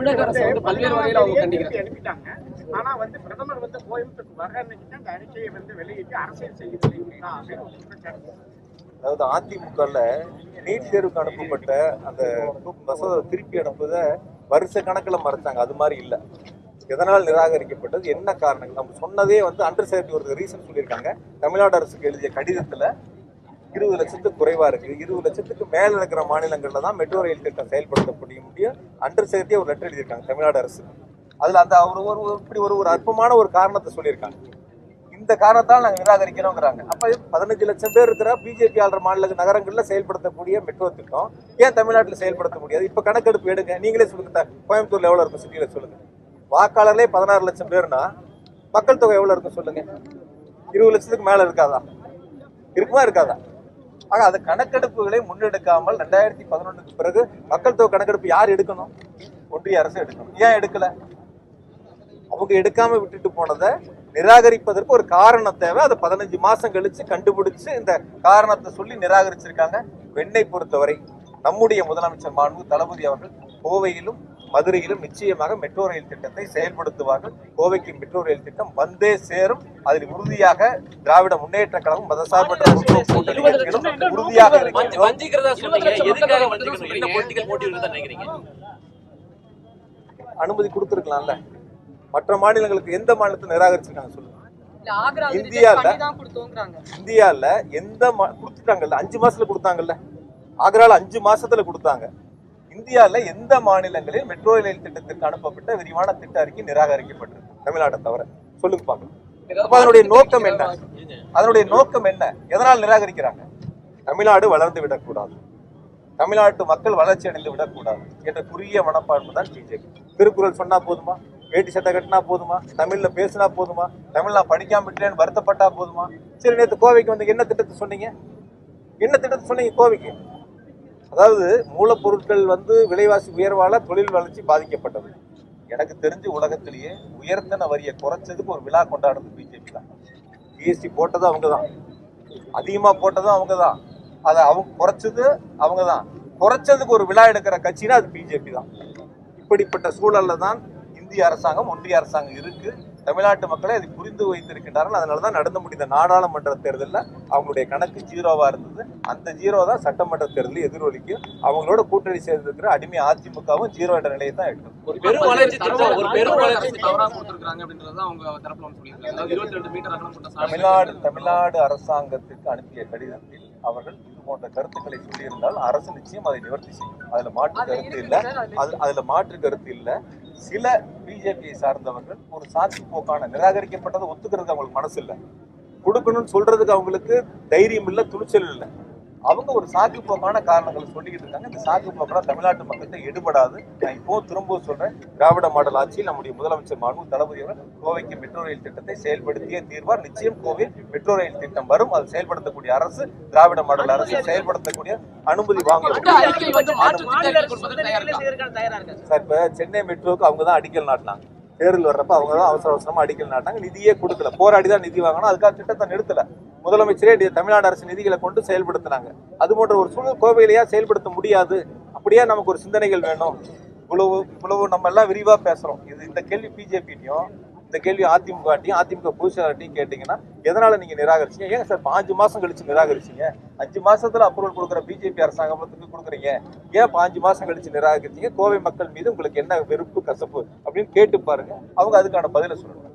தமிழக அரசு வந்து பல்வேறு வகையில அவங்க கண்டிக்கிறாங்க அனுப்பிட்டாங்க ஆனா வந்து பிரதமர் வந்து கோயம்புத்தூருக்கு வர அன்னைக்கு இந்த அறிக்கையை வந்து வெளியிட்டு அரசியல் அப்படின்னு குற்றச்சாட்டு. அதாவது அதிமுகல நீட் தேர்வுக்கு அனுப்பப்பட்ட அந்த மசோதா திருப்பி அனுப்புவதை வருஷ கணக்கில் மறைச்சாங்க. அது மாதிரி இல்லை. எதனால் நிராகரிக்கப்பட்டது? என்ன காரணங்கள்? நம்ம சொன்னதே வந்து அண்டர் செக்ரட்டரி ஒரு ரீசன் சொல்லியிருக்காங்க. தமிழ்நாடு அரசுக்கு எழுதிய கடிதத்தில் இருபது லட்சத்துக்கு குறைவாக இருக்குது இருபது லட்சத்துக்கு மேலே இருக்கிற மாநிலங்களில் தான் மெட்ரோ ரயில் திட்டம் செயல்படுத்தக்கூடிய முடியும் அண்டர் சேர்த்தே ஒரு லெட்டர் எழுதியிருக்காங்க தமிழ்நாடு அரசு. அதில் அந்த அவர் ஒரு ஒரு இப்படி ஒரு ஒரு அற்பமான ஒரு காரணத்தை சொல்லியிருக்காங்க. இந்த காரணத்தால் நாங்கள் நிராகரிக்கிறோங்கிறாங்க அப்போ பதினஞ்சு லட்சம் பேர் இருக்கிற பிஜேபி ஆளுற மாநில நகரங்களில் செயல்படுத்தக்கூடிய மெட்ரோ திட்டம். ஏன் தமிழ்நாட்டில் செயல்படுத்த முடியாது? இப்போ கணக்கெடுப்பு எடுங்க. நீங்களே சொல்லுங்க. கோயம்புத்தூரில் கோயம்புத்தூர்ல எவ்வளவு இருக்கும் சிட்டியில் சொல்லுங்க. வாக்காளர்களே பதினாறு லட்சம் பேர்னா மக்கள் தொகை எவ்வளோ இருக்கும் சொல்லுங்க. இருபது லட்சத்துக்கு மேலே இருக்காதா? இருக்குமா இருக்காதா? ஆக அது கணக்கெடுப்புகளை முன்னெடுக்காமல் ரெண்டாயிரத்தி பதினொன்றுக்கு பிறகு மக்கள் தொகை கணக்கெடுப்பு யார் எடுக்கணும்? ஒன்றிய அரசு எடுக்கணும். ஏன் எடுக்கல? அவங்க எடுக்காம விட்டுட்டு போனதை நிராகரிப்பதற்கு ஒரு காரணம் தேவை. அதை பதினஞ்சு மாசம் கழிச்சு கண்டுபிடிச்சு இந்த காரணத்தை சொல்லி நிராகரிச்சிருக்காங்க. வெண்ணை பொறுத்தவரை நம்முடைய முதலமைச்சர் மாண்பு தளபதி அவர்கள் கோவையிலும் மதுரையிலும் நிச்சயமாக மெட்ரோ ரயில் திட்டத்தை செயல்படுத்துவார்கள். கோவைக்கு மெட்ரோ ரயில் திட்டம் வந்தே சேரும். அதில் உறுதியாக திராவிட முன்னேற்ற கழகம் மதசார்பற்ற உறுதியாக அனுமதி கொடுத்துருக்கலாம்ல. மற்ற மாநிலங்களுக்கு எந்த மாநிலத்தை நிராகரிச்சிருக்காங்க சொல்லுங்க. இல்ல, ஆக்ரா வந்து இந்தியால- இந்தியால எந்த மா- கொடுத்துட்டாங்கல்ல? அஞ்சு மாசத்துல கொடுத்தாங்கல்ல. ஆக்ரால அஞ்சு மாசத்துல கொடுத்தாங்க. இந்தியால எந்த மாநிலங்களில் மெட்ரோ ரயில் திட்டத்திற்கு அனுப்பப்பட்ட விரிவான திட்ட அறிக்கை நிராகரிக்கப்பட்டிருக்கு? தமிழ்நாட்டை தவிர. சொல்லுங்க பார்க்கலாம் அதனுடைய நோக்கம் என்ன? அதனுடைய நோக்கம் என்ன? எதனால் நிராகரிக்கிறாங்க? தமிழ்நாடு வளர்ந்து விடக்கூடாது. தமிழ்நாட்டு மக்கள் வளர்ச்சி அடைந்து விடக்கூடாது என்ற குறுகிய மனப்பான்மை தான் பிஜேபி திருக்குறள் சொன்னா போதுமா? வேட்டி சட்டை கட்டினா போதுமா? தமிழ்ல பேசினா போதுமா? தமிழ் நான் படிக்காம விட்டேன்னு வருத்தப்பட்டா போதுமா? சரி நேற்று கோவைக்கு வந்து என்ன திட்டத்தை சொன்னீங்க? என்ன திட்டத்தை சொன்னீங்க கோவைக்கு? அதாவது மூலப்பொருட்கள் வந்து விலைவாசி உயர்வால் தொழில் வளர்ச்சி பாதிக்கப்பட்டது. எனக்கு தெரிஞ்சு உலகத்திலேயே உயர்த்தன வரியை குறைச்சதுக்கு ஒரு விழா கொண்டாடுறது பிஜேபி தான். ஜிஎஸ்டி போட்டதும் அவங்க தான் அதிகமாக போட்டதும் அவங்க தான் அதை அவங்க குறைச்சது அவங்க தான் குறைச்சதுக்கு ஒரு விழா எடுக்கிற கட்சினா அது பிஜேபி தான். இப்படிப்பட்ட சூழலில் தான் இந்திய அரசாங்கம் ஒன்றிய அரசாங்கம் இருக்குது தமிழ்நாட்டு மக்களை அதை புரிந்து வைத்திருக்கின்றார்கள். அதனால தான் நடந்து முடிந்த நாடாளுமன்ற தேர்தலில் அவங்களுடைய கணக்கு ஜீரோவா இருந்தது. அந்த ஜீரோ தான் சட்டமன்ற தேர்தலில் எதிரொலிக்கும் அவங்களோட கூட்டணி சேர்ந்திருக்கிற அடிமை அதிமுகவும் ஜீரோ என்ற நிலையை தான் எடுக்கும். ஒரு பெரும் வளர்ச்சி திட்டம் ஒரு பெரும் வளர்ச்சி திட்டம். தவறா கொடுத்திருக்காங்க அப்படின்றத அவங்க தரப்புல வந்து சொல்லியிருக்காங்க. அதாவது இருபத்தி ரெண்டு மீட்டர் அகலம் கொண்ட சாலை தமிழ்நாடு தமிழ்நாடு அரசாங்கத்திற்கு அனுப்பிய கடிதத்தில் அவர்கள் இது போன்ற கருத்துக்களை சொல்லியிருந்தால் அரசு நிச்சயம் அதை நிவர்த்தி செய்யும். அதுல மாற்று கருத்து இல்ல. அது அதுல மாற்று கருத்து இல்ல. சில பிஜேபியை சார்ந்தவர்கள் ஒரு சாட்சி போக்கான நிராகரிக்கப்பட்டதை ஒத்துக்கிறதுக்கு அவங்களுக்கு மனசு இல்லை கொடுக்கணும்னு சொல்றதுக்கு அவங்களுக்கு தைரியம் இல்லை துணிச்சல் இல்லை. அவங்க ஒரு சாக்கு போக்கான காரணங்களை சொல்லிக்கிட்டு இருக்காங்க. இந்த சாக்கு போக்கெல்லாம் தமிழ்நாட்டு மக்கள்கிட்ட எடுபடாது நான் இப்போ திரும்பவும் சொல்றேன் திராவிட மாடல் ஆட்சியில் நம்முடைய முதலமைச்சர் மாண்பு தளபதி அவர்கள் கோவைக்கு மெட்ரோ ரயில் திட்டத்தை செயல்படுத்தியே தீர்வார். நிச்சயம் கோவில் மெட்ரோ ரயில் திட்டம் வரும். அது செயல்படுத்தக்கூடிய அரசு திராவிட மாடல் அரசு செயல்படுத்தக்கூடிய அனுமதி வாங்க சார் இப்போ சென்னை மெட்ரோவுக்கு அவங்க தான் அடிக்கல் நாட்டினாங்க. தேர்தல் வர்றப்ப அவங்க தான் அவசர அவசரமா அடிக்கல் நாட்டாங்க நிதியே கொடுக்கல. போராடி தான் நிதி வாங்கணும் அதுக்காக திட்டத்தை நிறுத்தல. முதலமைச்சரே தமிழ்நாடு அரசு நிதிகளை கொண்டு செயல்படுத்தினாங்க. அது போன்ற ஒரு சூழல் கோவையிலேயே செயல்படுத்த முடியாது. அப்படியே நமக்கு ஒரு சிந்தனைகள் வேணும். இவ்வளவு இவ்வளவு நம்ம எல்லாம் விரிவா பேசுறோம். இது இந்த கேள்வி பிஜேபிட்டையும் இந்த கேள்வி அதிமுகட்டையும் அதிமுக பொதுச்செயலாளர்ட்டையும் கேட்டீங்கன்னா எதனால நீங்க நிராகரிச்சீங்க? ஏங்க சார் பாஞ்சு மாசம் கழிச்சு நிராகரிச்சீங்க? அஞ்சு மாசத்துல அப்ரூவல் கொடுக்குற பிஜேபி அரசாங்கத்துக்கு கொடுக்குறீங்க. ஏன் பாஞ்சு மாசம் கழிச்சு நிராகரிச்சீங்க? கோவை மக்கள் மீது உங்களுக்கு என்ன வெறுப்பு கசப்பு அப்படின்னு கேட்டு பாருங்க. அவங்க அதுக்கான பதிலை சொல்லணும்